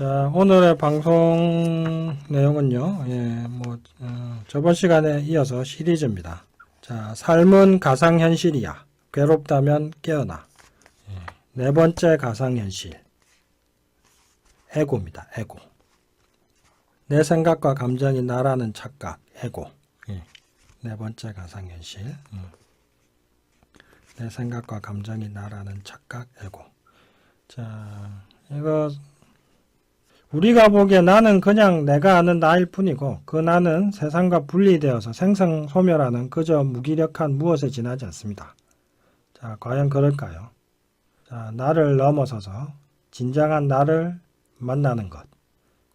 자, 오늘의 방송 내용은요, 예, 뭐, 어, 저번 시간에 이어서 시리즈입니다. 자, 삶은 가상현실이야. 괴롭다면 깨어나. 예, 네 번째 가상현실. 에고입니다, 에고. 내 생각과 감정이 나라는 착각, 에고. 예, 네 번째 가상현실. 음. 내 생각과 감정이 나라는 착각, 에고. 자, 이거 우리가 보기에 나는 그냥 내가 아는 나일 뿐이고 그 나는 세상과 분리되어서 생성 소멸하는 그저 무기력한 무엇에 지나지 않습니다. 자, 과연 그럴까요? 자, 나를 넘어서서 진정한 나를 만나는 것.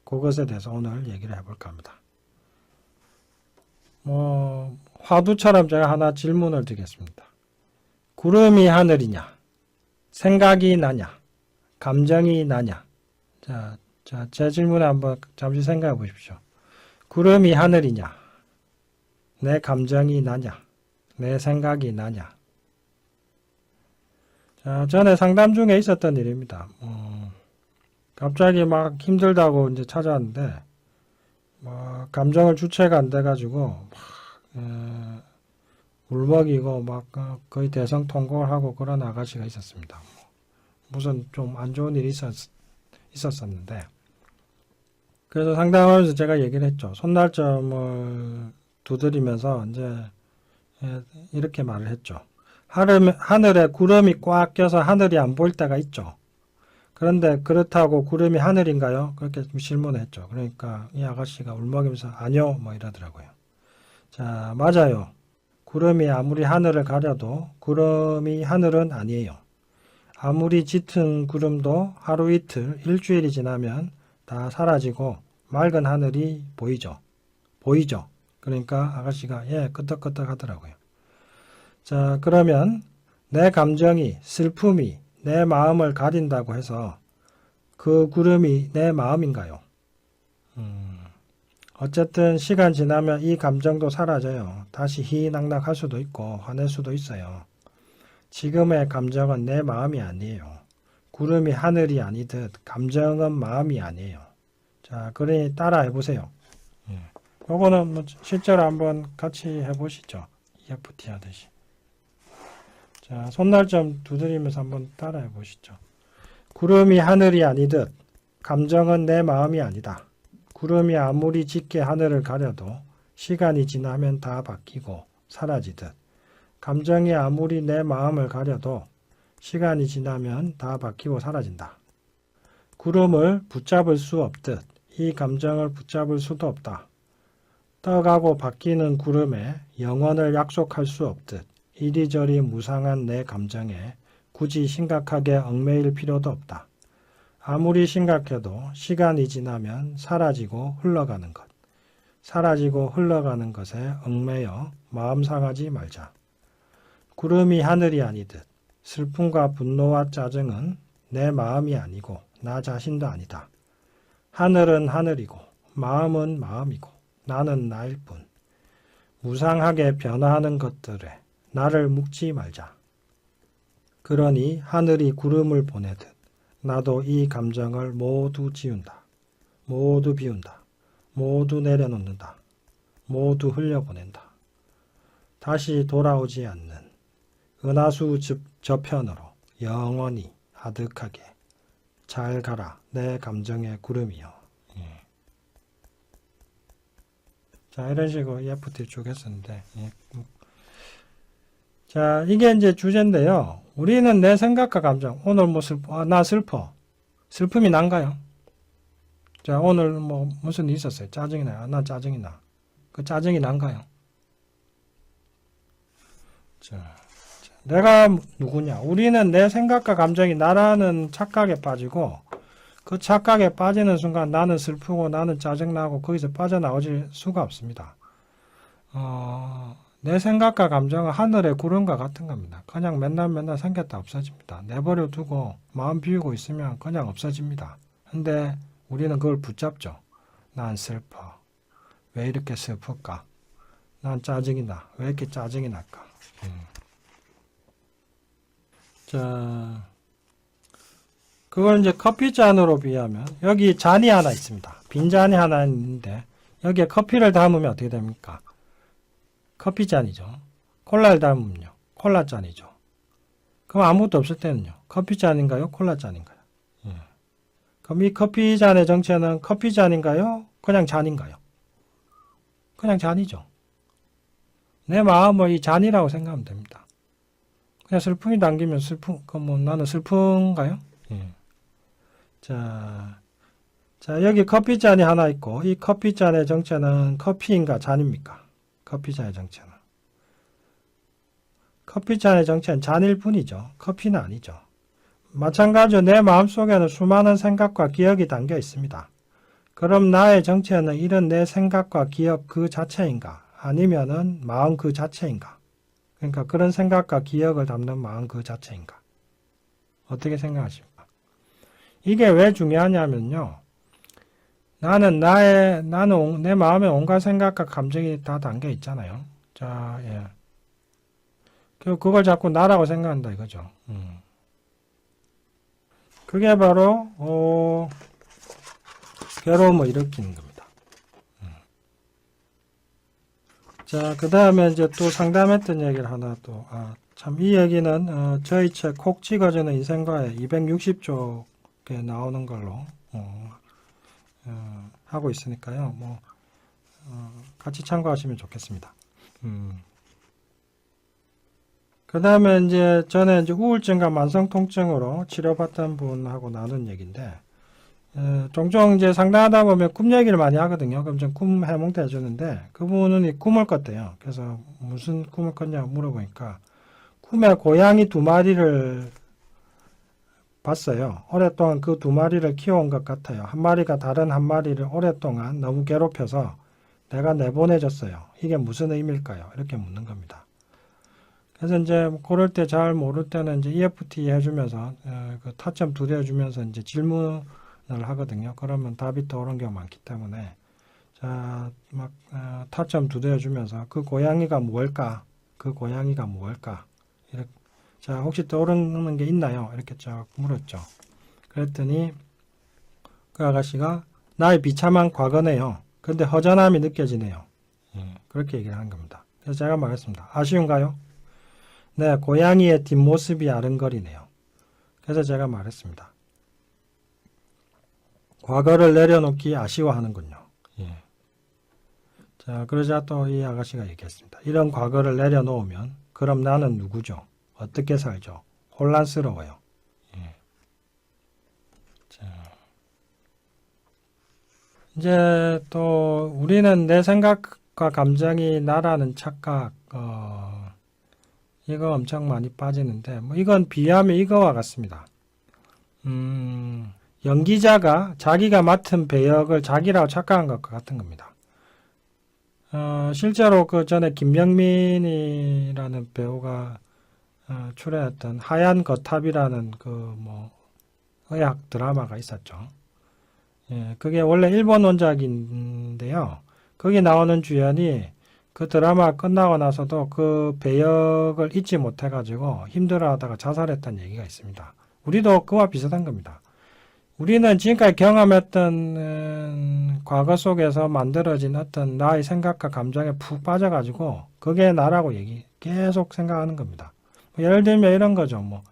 그것에 대해서 오늘 얘기를 해볼까 합니다. 뭐, 화두처럼 제가 하나 질문을 드리겠습니다. 구름이 하늘이냐? 생각이 나냐? 감정이 나냐? 자, 자, 제 질문에 한번 잠시 생각해 보십시오. 구름이 하늘이냐? 내 감정이 나냐? 내 생각이 나냐? 자, 전에 상담 중에 있었던 일입니다. 어, 갑자기 막 힘들다고 이제 찾아왔는데, 뭐, 감정을 주체가 안 돼가지고, 막, 에, 울먹이고, 막, 어, 거의 대성통곡을 하고 그런 아가씨가 있었습니다. 무슨 좀 안 좋은 일이 있었, 있었었는데, 그래서 상담하면서 제가 얘기를 했죠. 손날점을 두드리면서 이제 예, 이렇게 말을 했죠. 하늘, 하늘에 구름이 꽉 껴서 하늘이 안 보일 때가 있죠. 그런데 그렇다고 구름이 하늘인가요? 그렇게 질문을 했죠. 그러니까 이 아가씨가 울먹이면서 아니요, 뭐 이러더라고요. 자, 맞아요. 구름이 아무리 하늘을 가려도 구름이 하늘은 아니에요. 아무리 짙은 구름도 하루 이틀, 일주일이 지나면 다 사라지고 맑은 하늘이 보이죠. 보이죠. 그러니까 아가씨가 예, 끄덕끄덕 하더라고요. 자, 그러면 내 감정이, 슬픔이 내 마음을 가린다고 해서 그 구름이 내 마음인가요? 음, 어쨌든 시간 지나면 이 감정도 사라져요. 다시 희낙낙할 수도 있고 화낼 수도 있어요. 지금의 감정은 내 마음이 아니에요. 구름이 하늘이 아니듯 감정은 마음이 아니에요. 자, 그러니 따라 해보세요. 예. 요거는 뭐 실제로 한번 같이 해보시죠. EFT 하듯이. 자, 손날 좀 두드리면서 한번 따라 해보시죠. 구름이 하늘이 아니듯 감정은 내 마음이 아니다. 구름이 아무리 짙게 하늘을 가려도 시간이 지나면 다 바뀌고 사라지듯 감정이 아무리 내 마음을 가려도 시간이 지나면 다 바뀌고 사라진다. 구름을 붙잡을 수 없듯 이 감정을 붙잡을 수도 없다. 떠가고 바뀌는 구름에 영원을 약속할 수 없듯 이리저리 무상한 내 감정에 굳이 심각하게 얽매일 필요도 없다. 아무리 심각해도 시간이 지나면 사라지고 흘러가는 것. 사라지고 흘러가는 것에 얽매여 마음 상하지 말자. 구름이 하늘이 아니듯 슬픔과 분노와 짜증은 내 마음이 아니고 나 자신도 아니다. 하늘은 하늘이고 마음은 마음이고 나는 나일 뿐. 무상하게 변화하는 것들에 나를 묵지 말자. 그러니 하늘이 구름을 보내듯 나도 이 감정을 모두 지운다. 모두 비운다. 모두 내려놓는다. 모두 흘려보낸다. 다시 돌아오지 않는 은하수 저- 저편으로 영원히 아득하게 잘 가라 내 감정의 구름이여. 예. 자 이런 식으로 EFT 쭉 했었는데 예. 자 이게 이제 주제인데요. 우리는 내 생각과 감정 오늘 뭐 슬퍼 아, 나 슬퍼 슬픔이 난가요? 자 오늘 뭐 무슨 일 있었어요? 짜증이 나요? 아, 나 짜증이 나. 그 짜증이 난가요? 자. 내가 누구냐? 우리는 내 생각과 감정이 나라는 착각에 빠지고 그 착각에 빠지는 순간 나는 슬프고 나는 짜증나고 거기서 빠져나오질 수가 없습니다. 어, 내 생각과 감정은 하늘의 구름과 같은 겁니다. 그냥 맨날 맨날 생겼다 없어집니다. 내버려 두고 마음 비우고 있으면 그냥 없어집니다. 근데 우리는 그걸 붙잡죠. 난 슬퍼. 왜 이렇게 슬플까? 난 짜증이 나. 왜 이렇게 짜증이 날까? 음. 자, 그걸 이제 커피 잔으로 비하면 여기 잔이 하나 있습니다. 빈 잔이 하나 있는데 여기에 커피를 담으면 어떻게 됩니까? 커피 잔이죠. 콜라를 담으면요. 콜라 잔이죠. 그럼 아무것도 없을 때는요. 커피 잔인가요? 콜라 잔인가요? 예. 그럼 이 커피 잔의 정체는 커피 잔인가요? 그냥 잔인가요? 그냥 잔이죠. 내 마음을 이 잔이라고 생각하면 됩니다. 그냥 슬픔이 담기면 슬픔, 그럼 뭐 나는 슬픈가요? 예. 자, 자, 여기 커피잔이 하나 있고, 이 커피잔의 정체는 커피인가 잔입니까? 커피잔의 정체는. 커피잔의 정체는 잔일 뿐이죠. 커피는 아니죠. 마찬가지로 내 마음속에는 수많은 생각과 기억이 담겨 있습니다. 그럼 나의 정체는 이런 내 생각과 기억 그 자체인가? 아니면은 마음 그 자체인가? 그러니까 그런 생각과 기억을 담는 마음 그 자체인가? 어떻게 생각하십니까? 이게 왜 중요하냐면요. 나는 나의, 나는 온- 내 마음에 온갖 생각과 감정이 다 담겨 있잖아요. 자, 예. 그, 그걸 자꾸 나라고 생각한다 이거죠. 음. 그게 바로, 어, 괴로움을 일으키는 겁니다. 음. 자, 그 다음에 이제 또 상담했던 얘기를 하나 또, 아, 참, 이 얘기는, 어, 저희 책 콕 찍어주는 인생과의 260쪽에 나오는 걸로, 어, 어, 하고 있으니까요. 뭐, 어, 같이 참고하시면 좋겠습니다. 음. 그 다음에 이제 전에 이제 우울증과 만성 통증으로 치료받던 분하고 나눈 얘기인데, 어, 종종 이제 상담하다 보면 꿈 얘기를 많이 하거든요. 그럼 좀 꿈 해몽도 해주는데, 그분은 이 꿈을 꿨대요. 그래서 무슨 꿈을 꿨냐고 물어보니까, 꿈에 고양이 두 마리를 봤어요. 오랫동안 그 두 마리를 키워온 것 같아요. 한 마리가 다른 한 마리를 오랫동안 너무 괴롭혀서 내가 내보내줬어요. 이게 무슨 의미일까요? 이렇게 묻는 겁니다. 그래서 이제 그럴 때 잘 모를 때는 이제 EFT 해주면서 어, 그 타점 두드려 주면서 이제 질문을 하거든요. 그러면 답이 떠오르는 경우가 많기 때문에 자막 어, 타점 두드려 주면서 그 고양이가 뭘까? 그 고양이가 뭘까? 자 혹시 떠오르는 게 있나요? 이렇게 쫙 물었죠. 그랬더니 그 아가씨가 나의 비참한 과거네요. 근데 허전함이 느껴지네요. 예, 그렇게 얘기를 한 겁니다. 그래서 제가 말했습니다. 아쉬운가요? 네, 고양이의 뒷모습이 아른거리네요. 그래서 제가 말했습니다. 과거를 내려놓기 아쉬워하는군요. 예. 자, 그러자 또 이 아가씨가 얘기했습니다. 이런 과거를 내려놓으면 그럼 나는 누구죠? 어떻게 살죠? 혼란스러워요. 예. 자. 이제 또 우리는 내 생각과 감정이 나라는 착각, 어, 이거 엄청 많이 빠지는데, 뭐 이건 비하면 이거와 같습니다. 음, 연기자가 자기가 맡은 배역을 자기라고 착각한 것과 같은 겁니다. 어, 실제로 그 전에 김명민이라는 배우가 어, 출연했던 하얀 거탑이라는 그 뭐 의학 드라마가 있었죠. 예, 그게 원래 일본 원작인데요. 거기 나오는 주연이 그 드라마 끝나고 나서도 그 배역을 잊지 못해가지고 힘들어하다가 자살했다는 얘기가 있습니다. 우리도 그와 비슷한 겁니다. 우리는 지금까지 경험했던 음, 과거 속에서 만들어진 어떤 나의 생각과 감정에 푹 빠져가지고 그게 나라고 얘기 계속 생각하는 겁니다. 뭐 예를 들면 이런 거죠. 뭐,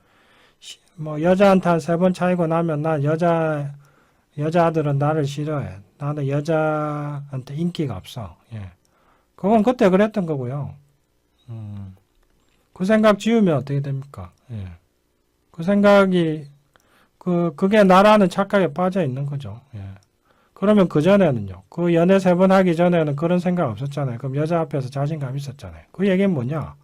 시- 뭐 여자한테 한 세 번 차이고 나면 난 여자 여자들은 나를 싫어해. 나는 여자한테 인기가 없어. 예. 그건 그때 그랬던 거고요. 음, 그 생각 지우면 어떻게 됩니까? 예. 그 생각이 그 그게 나라는 착각에 빠져 있는 거죠. 예. 그러면 그 전에는요. 그 연애 세 번 하기 전에는 그런 생각 없었잖아요. 그럼 여자 앞에서 자신감 있었잖아요. 그 얘기는 뭐냐?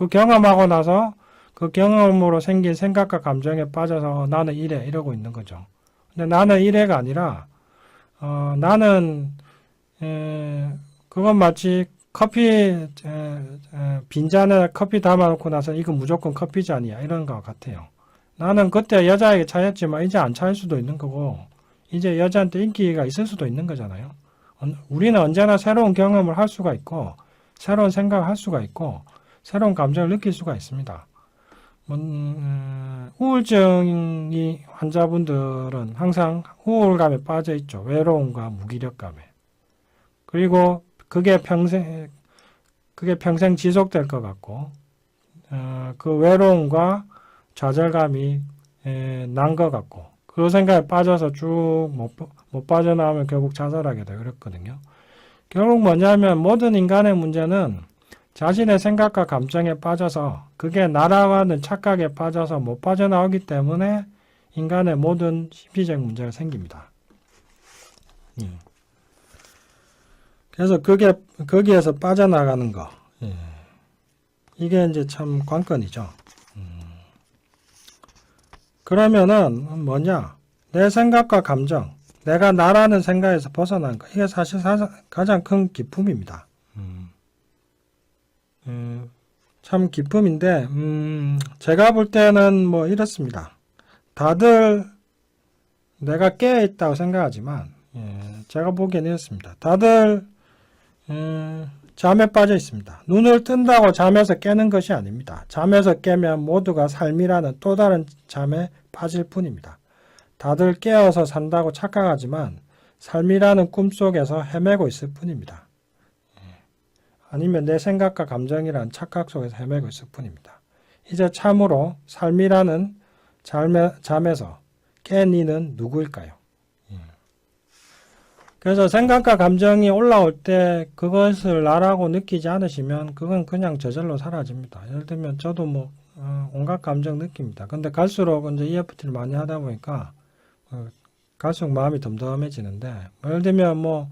그 경험하고 나서 그 경험으로 생긴 생각과 감정에 빠져서 나는 이래 이러고 있는 거죠. 근데 나는 이래가 아니라 어, 나는 에, 그건 마치 커피 에, 에, 빈잔에 커피 담아놓고 나서 이거 무조건 커피 잔이야 이런 것 같아요. 나는 그때 여자에게 차였지만 이제 안 차일 수도 있는 거고 이제 여자한테 인기가 있을 수도 있는 거잖아요. 언- 우리는 언제나 새로운 경험을 할 수가 있고 새로운 생각을 할 수가 있고 새로운 감정을 느낄 수가 있습니다. 음, 우울증이 환자분들은 항상 우울감에 빠져 있죠. 외로움과 무기력감에. 그리고 그게 평생 그게 평생 지속될 것 같고 어, 그 외로움과 좌절감이 난 것 같고 그 생각에 빠져서 쭉못 못 빠져나오면 결국 자살하게 되고 그랬거든요. 결국 뭐냐면 모든 인간의 문제는 자신의 생각과 감정에 빠져서 그게 나라와는 착각에 빠져서 못 빠져나오기 때문에 인간의 모든 심리적 문제가 생깁니다. 예. 그래서 그게 거기에서 빠져나가는 거 예. 이게 이제 참 관건이죠. 음. 그러면은 뭐냐 내 생각과 감정 내가 나라는 생각에서 벗어난 거 이게 사실 사- 가장 큰 기쁨입니다. 음. 음, 참 기쁨인데 음, 제가 볼 때는 뭐 이렇습니다. 다들 내가 깨어 있다고 생각하지만 예, 제가 보기엔 이렇습니다. 다들 음, 잠에 빠져 있습니다. 눈을 뜬다고 잠에서 깨는 것이 아닙니다. 잠에서 깨면 모두가 삶이라는 또 다른 잠에 빠질 뿐입니다. 다들 깨어서 산다고 착각하지만 삶이라는 꿈 속에서 헤매고 있을 뿐입니다. 예. 아니면 내 생각과 감정이란 착각 속에서 헤매고 있을 뿐입니다. 이제 참으로 삶이라는 잠에, 잠에서 깬 이는 누구일까요? 예. 그래서 생각과 감정이 올라올 때 그것을 나라고 느끼지 않으시면 그건 그냥 저절로 사라집니다. 예를 들면 저도 뭐 어, 온갖 감정 느낍니다. 근데 갈수록 이제 EFT를 많이 하다 보니까 어, 갈수록 마음이 덤덤해지는데 예를 들면 뭐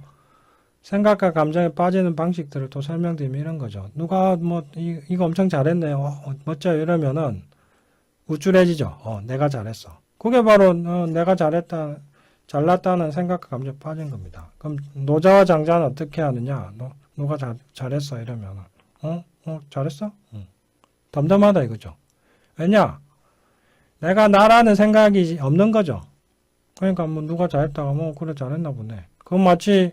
생각과 감정에 빠지는 방식들을 또 설명드리면 이런 거죠. 누가 뭐 이, 이거 엄청 잘했네요. 어, 멋져요. 이러면은 우쭐해지죠. 어, 내가 잘했어. 그게 바로 어, 내가 잘했다, 잘났다는 생각과 감정에 빠진 겁니다. 그럼 노자와 장자는 어떻게 하느냐? 너, 누가 잘, 잘했어 이러면은 어, 어, 잘했어? 응. 덤덤하다 이거죠. 왜냐? 내가 나라는 생각이 없는 거죠. 그러니까 뭐 누가 잘했다가 뭐 그래 잘했나 보네. 그건 마치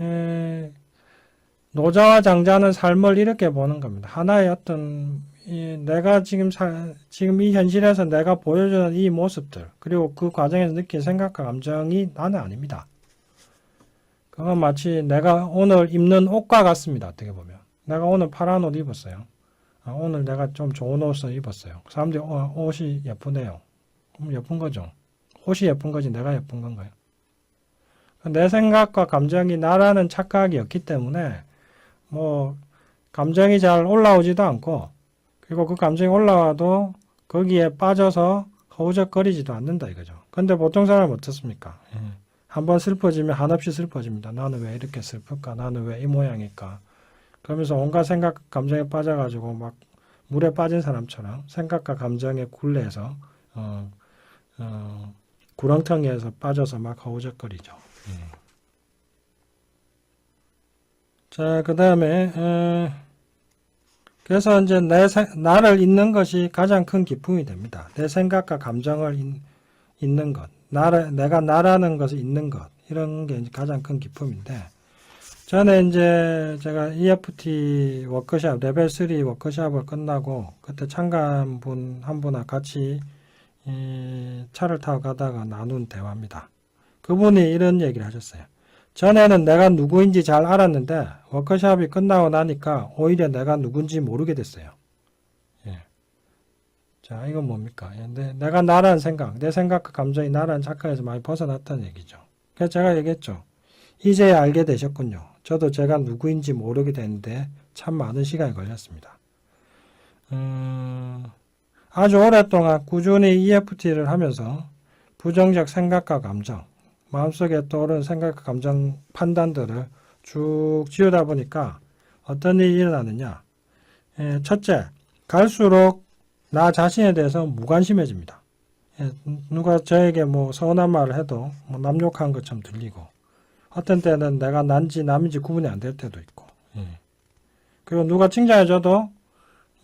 에, 노자와 장자는 삶을 이렇게 보는 겁니다. 하나의 어떤 이 내가 지금 사, 지금 이 현실에서 내가 보여주는 이 모습들 그리고 그 과정에서 느낀 생각과 감정이 나는 아닙니다. 그건 마치 내가 오늘 입는 옷과 같습니다. 어떻게 보면 내가 오늘 파란 옷 입었어요. 아, 오늘 내가 좀 좋은 옷을 입었어요. 사람들이 어, 옷이 예쁘네요. 예쁜 거죠. 옷이 예쁜 거지 내가 예쁜 건가요? 내 생각과 감정이 나라는 착각이 없기 때문에 뭐 감정이 잘 올라오지도 않고 그리고 그 감정이 올라와도 거기에 빠져서 허우적거리지도 않는다 이거죠. 근데 보통 사람은 어떻습니까? 예. 한번 슬퍼지면 한없이 슬퍼집니다. 나는 왜 이렇게 슬플까? 나는 왜 이 모양일까? 그러면서 온갖 생각, 감정에 빠져가지고 막 물에 빠진 사람처럼 생각과 감정에 굴레해서 어, 어, 구렁텅이에서 빠져서 막 허우적거리죠. 예. 자, 그 다음에 그래서 이제 내 세- 나를 잊는 것이 가장 큰 기쁨이 됩니다. 내 생각과 감정을 잊, 잊는 것, 나를 내가 나라는 것을 잊는 것 이런 게 가장 큰 기쁨인데 전에 이제 제가 EFT 워크샵 레벨 3 워크샵을 끝나고 그때 참가한 분 한 분과 같이 이 차를 타고 가다가 나눈 대화입니다. 그분이 이런 얘기를 하셨어요. 전에는 내가 누구인지 잘 알았는데 워크숍이 끝나고 나니까 오히려 내가 누군지 모르게 됐어요. 예. 자, 이건 뭡니까? 예, 내, 내가 나라는 생각, 내 생각과 감정이 나라는 착각에서 많이 벗어났다는 얘기죠. 그래서 제가 얘기했죠. 이제야 알게 되셨군요. 저도 제가 누구인지 모르게 됐는데 참 많은 시간이 걸렸습니다. 음, 아주 오랫동안 꾸준히 EFT를 하면서 부정적 생각과 감정, 마음속에 떠오르는 생각과 감정 판단들을 쭉 지우다 보니까 어떤 일이 일어나느냐. 예, 첫째, 갈수록 나 자신에 대해서 무관심해집니다. 예, 누가 저에게 뭐 서운한 말을 해도 뭐 남욕한 것처럼 들리고 어떤 때는 내가 난지 남인지 구분이 안 될 때도 있고 예. 그리고 누가 칭찬해줘도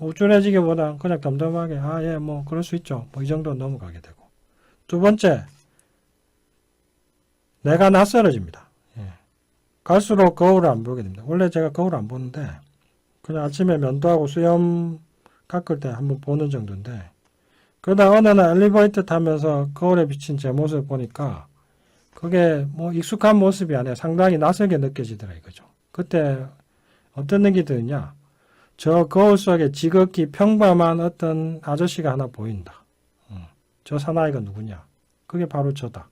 우쭐해지기보다 그냥 덤덤하게 아 예 뭐 그럴 수 있죠 뭐 이 정도 넘어가게 되고 두 번째 내가 낯설어집니다. 예. 갈수록 거울을 안 보게 됩니다. 원래 제가 거울 안 보는데 그냥 아침에 면도하고 수염 깎을 때 한번 보는 정도인데 그러다 어느 날 엘리베이터 타면서 거울에 비친 제 모습을 보니까 그게 뭐 익숙한 모습이 아니라 상당히 낯설게 느껴지더라 이거죠. 그때 어떤 느낌이 드냐? 저 거울 속에 지극히 평범한 어떤 아저씨가 하나 보인다. 어, 저 사나이가 누구냐? 그게 바로 저다.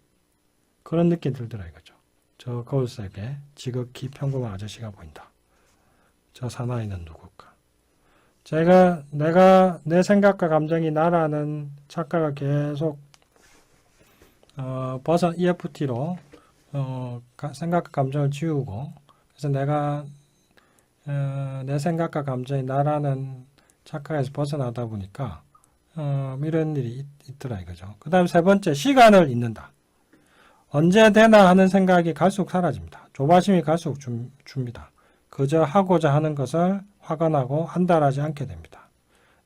그런 느낌 들더라 이거죠. 저 거울 속에 지극히 평범한 아저씨가 보인다. 저 사나이는 누굴까? 제가 내가 내 생각과 감정이 나라는 작가가 계속 어, 버선 EFT로 어, 가- 생각과 감정을 지우고 그래서 내가 어, 내 생각과 감정이 나라는 작가에서 벗어나다 보니까 어, 이런 일이 있, 있더라 이거죠. 그 다음 세 번째 시간을 잊는다. 언제 되나 하는 생각이 갈수록 사라집니다. 조바심이 갈수록 줍, 줍니다. 그저 하고자 하는 것을 화가 나고 한달하지 않게 됩니다.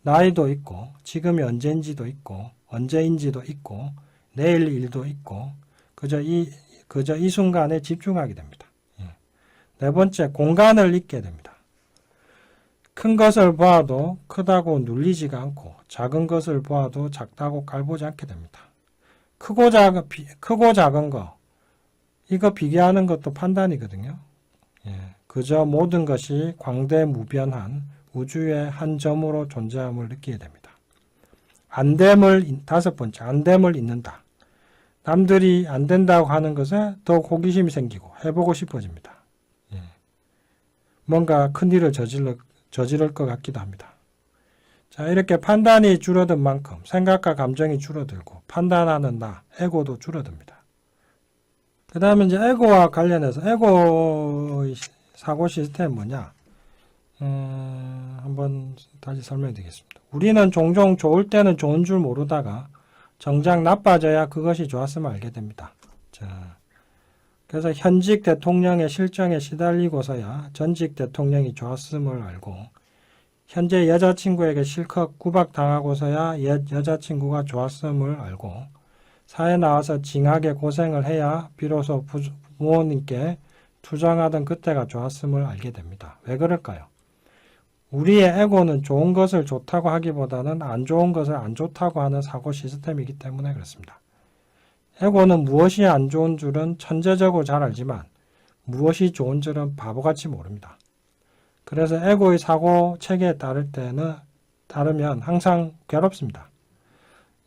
나이도 있고 지금이 언제인지도 있고 언제인지도 있고 내일 일도 있고 그저 이 그저 이 순간에 집중하게 됩니다. 예. 네 번째 공간을 잊게 됩니다. 큰 것을 보아도 크다고 눌리지가 않고 작은 것을 보아도 작다고 갈보지 않게 됩니다. 크고 작은 비- 크고 작은 거 이거 비교하는 것도 판단이거든요. 예. 그저 모든 것이 광대무변한 우주의 한 점으로 존재함을 느끼게 됩니다. 안됨을 인- 다섯 번째 안됨을 잊는다. 남들이 안 된다고 하는 것에 더 호기심이 생기고 해보고 싶어집니다. 예. 뭔가 큰 일을 저질러, 저지를 것 같기도 합니다. 자, 이렇게 판단이 줄어든 만큼 생각과 감정이 줄어들고 판단하는 나, 에고도 줄어듭니다. 그 다음에 이제 에고와 관련해서 에고의 시- 사고 시스템 뭐냐? 음, 한번 다시 설명해 드리겠습니다. 우리는 종종 좋을 때는 좋은 줄 모르다가 정작 나빠져야 그것이 좋았음을 알게 됩니다. 자, 그래서 현직 대통령의 실정에 시달리고서야 전직 대통령이 좋았음을 알고 현재 여자친구에게 실컷 구박당하고서야 옛 여자친구가 좋았음을 알고 사회 나와서 징하게 고생을 해야 비로소 부- 부모님께 투정하던 그때가 좋았음을 알게 됩니다. 왜 그럴까요? 우리의 에고는 좋은 것을 좋다고 하기보다는 안 좋은 것을 안 좋다고 하는 사고 시스템이기 때문에 그렇습니다. 에고는 무엇이 안 좋은 줄은 천재적으로 잘 알지만 무엇이 좋은 줄은 바보같이 모릅니다. 그래서 에고의 사고 체계에 따를 때는 따르면 항상 괴롭습니다.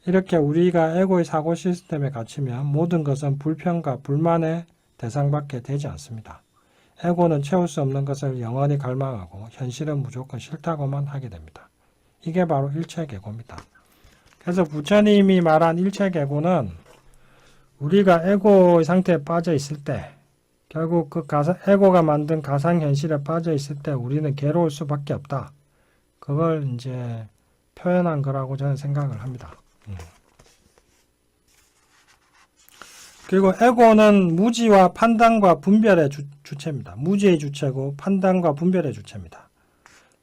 이렇게 우리가 에고의 사고 시스템에 갇히면 모든 것은 불평과 불만의 대상밖에 되지 않습니다. 에고는 채울 수 없는 것을 영원히 갈망하고 현실은 무조건 싫다고만 하게 됩니다. 이게 바로 일체계고입니다. 그래서 부처님이 말한 일체계고는 우리가 에고의 상태에 빠져 있을 때 결국 그 가상, 에고가 만든 가상 현실에 빠져 있을 때 우리는 괴로울 수밖에 없다. 그걸 이제 표현한 거라고 저는 생각을 합니다. 음. 그리고 에고는 무지와 판단과 분별의 주, 주체입니다. 무지의 주체고 판단과 분별의 주체입니다.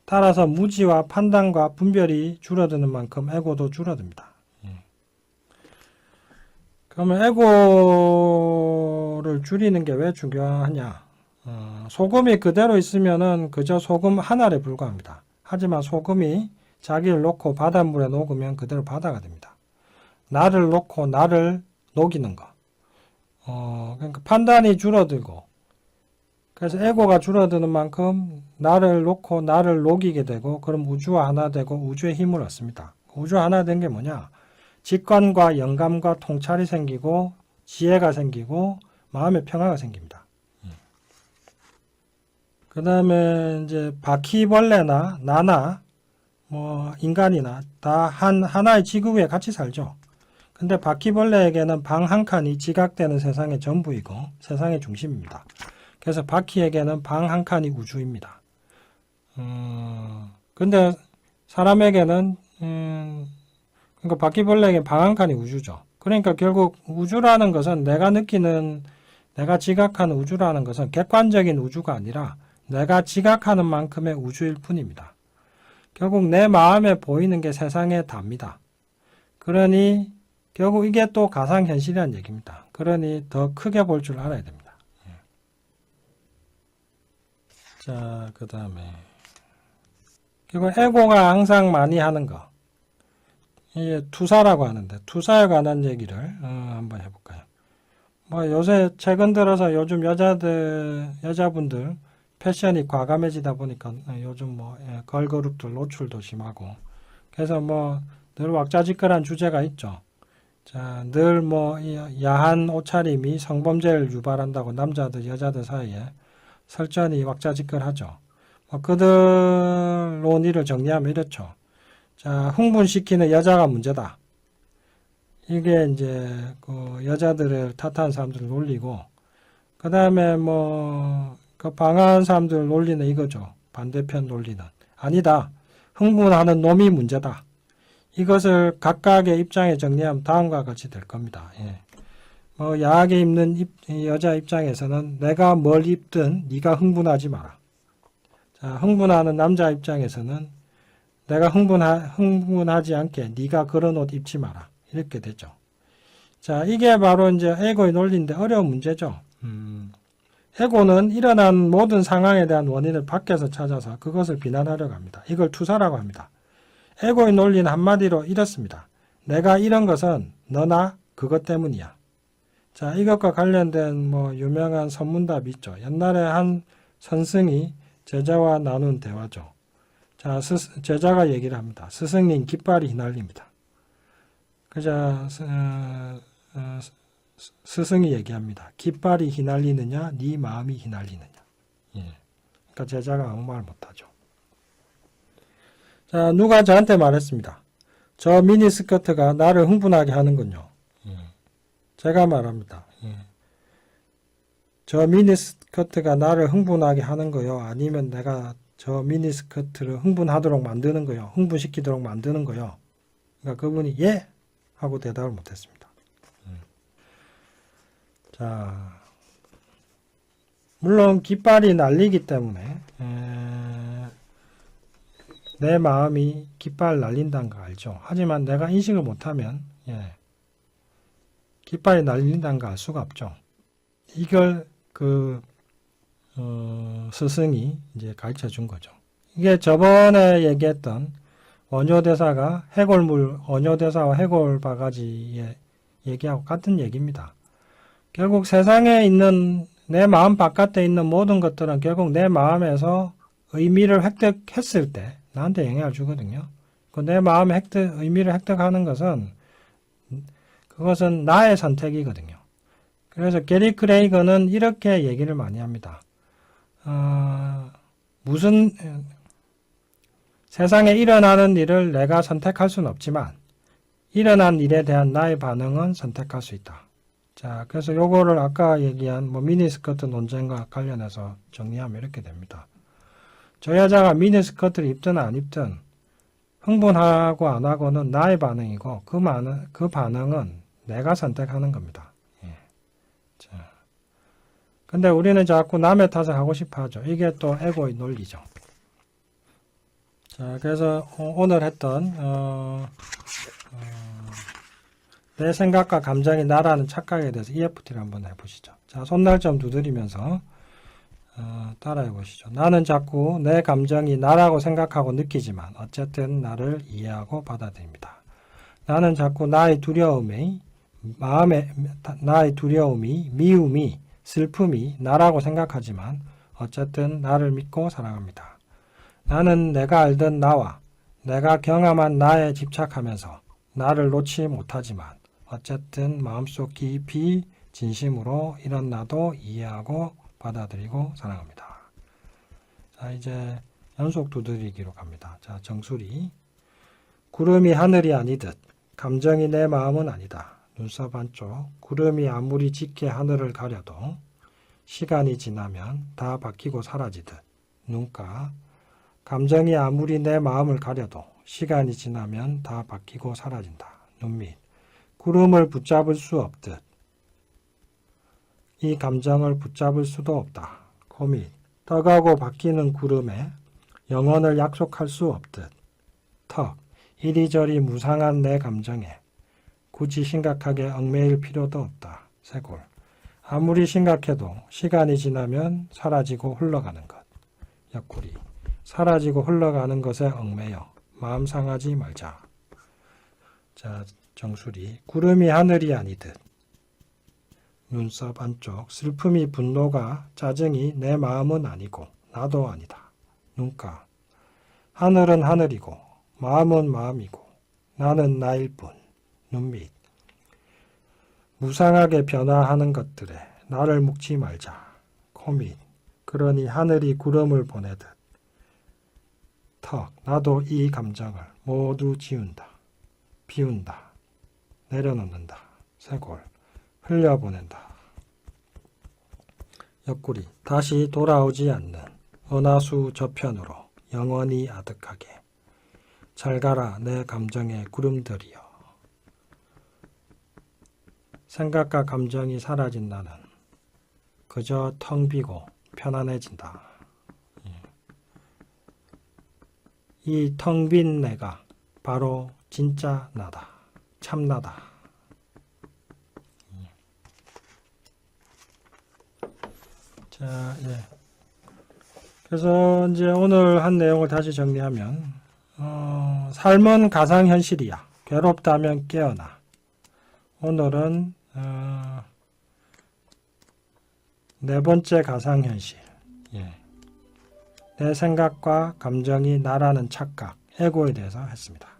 따라서 무지와 판단과 분별이 줄어드는 만큼 에고도 줄어듭니다. 음. 그러면 에고를 줄이는 게 왜 중요하냐? 어, 소금이 그대로 있으면은 그저 소금 하나에 불과합니다. 하지만 소금이 자기를 놓고 바닷물에 녹으면 그대로 바다가 됩니다. 나를 놓고 나를 녹이는 것. 어, 그러니까 판단이 줄어들고, 그래서 에고가 줄어드는 만큼 나를 놓고 나를 녹이게 되고, 그럼 우주와 하나 되고 우주의 힘을 얻습니다. 우주 하나 된 게 뭐냐? 직관과 영감과 통찰이 생기고, 지혜가 생기고, 마음의 평화가 생깁니다. 그 다음에 이제 바퀴벌레나 나나, 뭐, 인간이나 다 한, 하나의 지구 위에 같이 살죠. 근데 바퀴벌레에게는 방 한 칸이 지각되는 세상의 전부이고 세상의 중심입니다. 그래서 바퀴에게는 방 한 칸이 우주입니다. 음, 근데 사람에게는 음, 그러니까 바퀴벌레에게 방한 칸이 우주죠. 그러니까 결국 우주라는 것은 내가 느끼는 내가 지각하는 우주라는 것은 객관적인 우주가 아니라 내가 지각하는 만큼의 우주일 뿐입니다. 결국 내 마음에 보이는 게 세상의 답니다. 그러니 결국 이게 또 가상현실이라는 얘기입니다. 그러니 더 크게 볼 줄 알아야 됩니다. 예. 자, 그 다음에. 결국 에고가 항상 많이 하는 거. 이게 투사라고 하는데 투사에 관한 얘기를 어, 한번 해볼까요? 뭐 요새 최근 들어서 요즘 여자들 여자분들 패션이 과감해지다 보니까 어, 요즘 뭐 예, 걸그룹들 노출도 심하고 그래서 뭐 늘 왁자지껄한 주제가 있죠. 자, 늘 뭐 야한 옷차림이 성범죄를 유발한다고 남자들 여자들 사이에 설전이 왁자지껄하죠. 뭐 그들 논의를 정리하면 이렇죠. 자, 흥분시키는 여자가 문제다. 이게 이제 그 여자들을 탓하는 사람들을 놀리고 그 다음에 뭐 그 방한 사람들 논리는 이거죠. 반대편 논리는 아니다. 흥분하는 놈이 문제다. 이것을 각각의 입장에 정리하면 다음과 같이 될 겁니다. 예. 뭐 야하게 입는 입- 이 여자 입장에서는 내가 뭘 입든 네가 흥분하지 마라. 자, 흥분하는 남자 입장에서는 내가 흥분하, 흥분하지 않게 네가 그런 옷 입지 마라. 이렇게 되죠. 자, 이게 바로 이제 에고의 논리인데 어려운 문제죠. 음, 에고는 일어난 모든 상황에 대한 원인을 밖에서 찾아서 그것을 비난하려고 합니다. 이걸 투사라고 합니다. 에고의 논리는 한마디로 이렇습니다. 내가 이런 것은 너나 그것 때문이야. 자, 이것과 관련된 뭐 유명한 선문답이 있죠. 옛날에 한 선승이 제자와 나눈 대화죠. 자, 스- 제자가 얘기를 합니다. 스승님 깃발이 휘날립니다. 그자 스- 어, 어, 스- 스승이 얘기합니다. 깃발이 휘날리느냐, 네 마음이 휘날리느냐. 예. 그러니까 제자가 아무 말 못하죠. 자, 누가 저한테 말했습니다. 저 미니스커트가 나를 흥분하게 하는군요. 예. 제가 말합니다. 예. 저 미니스커트가 나를 흥분하게 하는 거요? 아니면 내가 저 미니스커트를 흥분하도록 만드는 거요? 흥분시키도록 만드는 거요? 그러니까 그분이 예! 하고 대답을 못했습니다. 음. 자, 물론 깃발이 날리기 때문에 에, 내 마음이 깃발 날린다는 거 알죠? 하지만 내가 인식을 못하면 예, 깃발이 날린다는 거 알 수가 없죠. 이걸 그 어, 스승이 이제 가르쳐 준 거죠. 이게 저번에 얘기했던 원효대사가 해골물, 원효대사와 해골 바가지의 얘기하고 같은 얘기입니다. 결국 세상에 있는 내 마음 바깥에 있는 모든 것들은 결국 내 마음에서 의미를 획득했을 때 나한테 영향을 주거든요. 그 내 마음의 획득, 의미를 획득하는 것은 그것은 나의 선택이거든요. 그래서 게리 크레이거는 이렇게 얘기를 많이 합니다. 어, 무슨 세상에 일어나는 일을 내가 선택할 수는 없지만 일어난 일에 대한 나의 반응은 선택할 수 있다. 자, 그래서 요거를 아까 얘기한 뭐 미니스커트 논쟁과 관련해서 정리하면 이렇게 됩니다. 저 여자가 미니스커트를 입든 안 입든 흥분하고 안 하고는 나의 반응이고 그, 그 반응은 내가 선택하는 겁니다. 근데 우리는 자꾸 남의 탓을 하고 싶어 하죠. 이게 또 에고의 논리죠. 자, 그래서 어, 오늘 했던 어, 어, 내 생각과 감정이 나라는 착각에 대해서 EFT를 한번 해보시죠. 자, 손날 좀 두드리면서 어, 따라해 보시죠. 나는 자꾸 내 감정이 나라고 생각하고 느끼지만 어쨌든 나를 이해하고 받아들입니다. 나는 자꾸 나의 두려움이 마음의 나의 두려움이 미움이 슬픔이 나라고 생각하지만 어쨌든 나를 믿고 사랑합니다. 나는 내가 알던 나와 내가 경험한 나에 집착하면서 나를 놓지 못하지만 어쨌든 마음속 깊이 진심으로 이런 나도 이해하고 받아들이고 사랑합니다. 자, 이제 연속 두드리기로 갑니다. 자, 정수리. 구름이 하늘이 아니듯 감정이 내 마음은 아니다. 눈썹 안쪽. 구름이 아무리 짙게 하늘을 가려도 시간이 지나면 다 바뀌고 사라지듯. 눈가. 감정이 아무리 내 마음을 가려도 시간이 지나면 다 바뀌고 사라진다. 눈밑. 구름을 붙잡을 수 없듯. 이 감정을 붙잡을 수도 없다. 코밑. 떠가고 바뀌는 구름에 영원을 약속할 수 없듯. 턱. 이리저리 무상한 내 감정에 굳이 심각하게 얽매일 필요도 없다. 쇄골. 아무리 심각해도 시간이 지나면 사라지고 흘러가는 것. 옆구리. 사라지고 흘러가는 것에 얽매여 마음 상하지 말자. 자, 정수리. 구름이 하늘이 아니듯. 눈썹 안쪽. 슬픔이 분노가 짜증이 내 마음은 아니고 나도 아니다. 눈가. 하늘은 하늘이고 마음은 마음이고 나는 나일 뿐. 눈밑. 무상하게 변화하는 것들에 나를 묶지 말자. 코밑. 그러니 하늘이 구름을 보내듯. 턱. 나도 이 감정을 모두 지운다. 비운다. 내려놓는다. 쇄골. 흘려보낸다. 옆구리. 다시 돌아오지 않는 은하수 저편으로 영원히 아득하게. 잘 가라 내 감정의 구름들이여. 생각과 감정이 사라진 나는 그저 텅 비고 편안해진다. 이 텅 빈 내가 바로 진짜 나다. 참 나다. 자, 예. 그래서 이제 오늘 한 내용을 다시 정리하면, 어, 삶은 가상현실이야. 괴롭다면 깨어나. 오늘은, 어, 네 번째 가상현실. 예. 내 생각과 감정이 나라는 착각, 에고에 대해서 했습니다.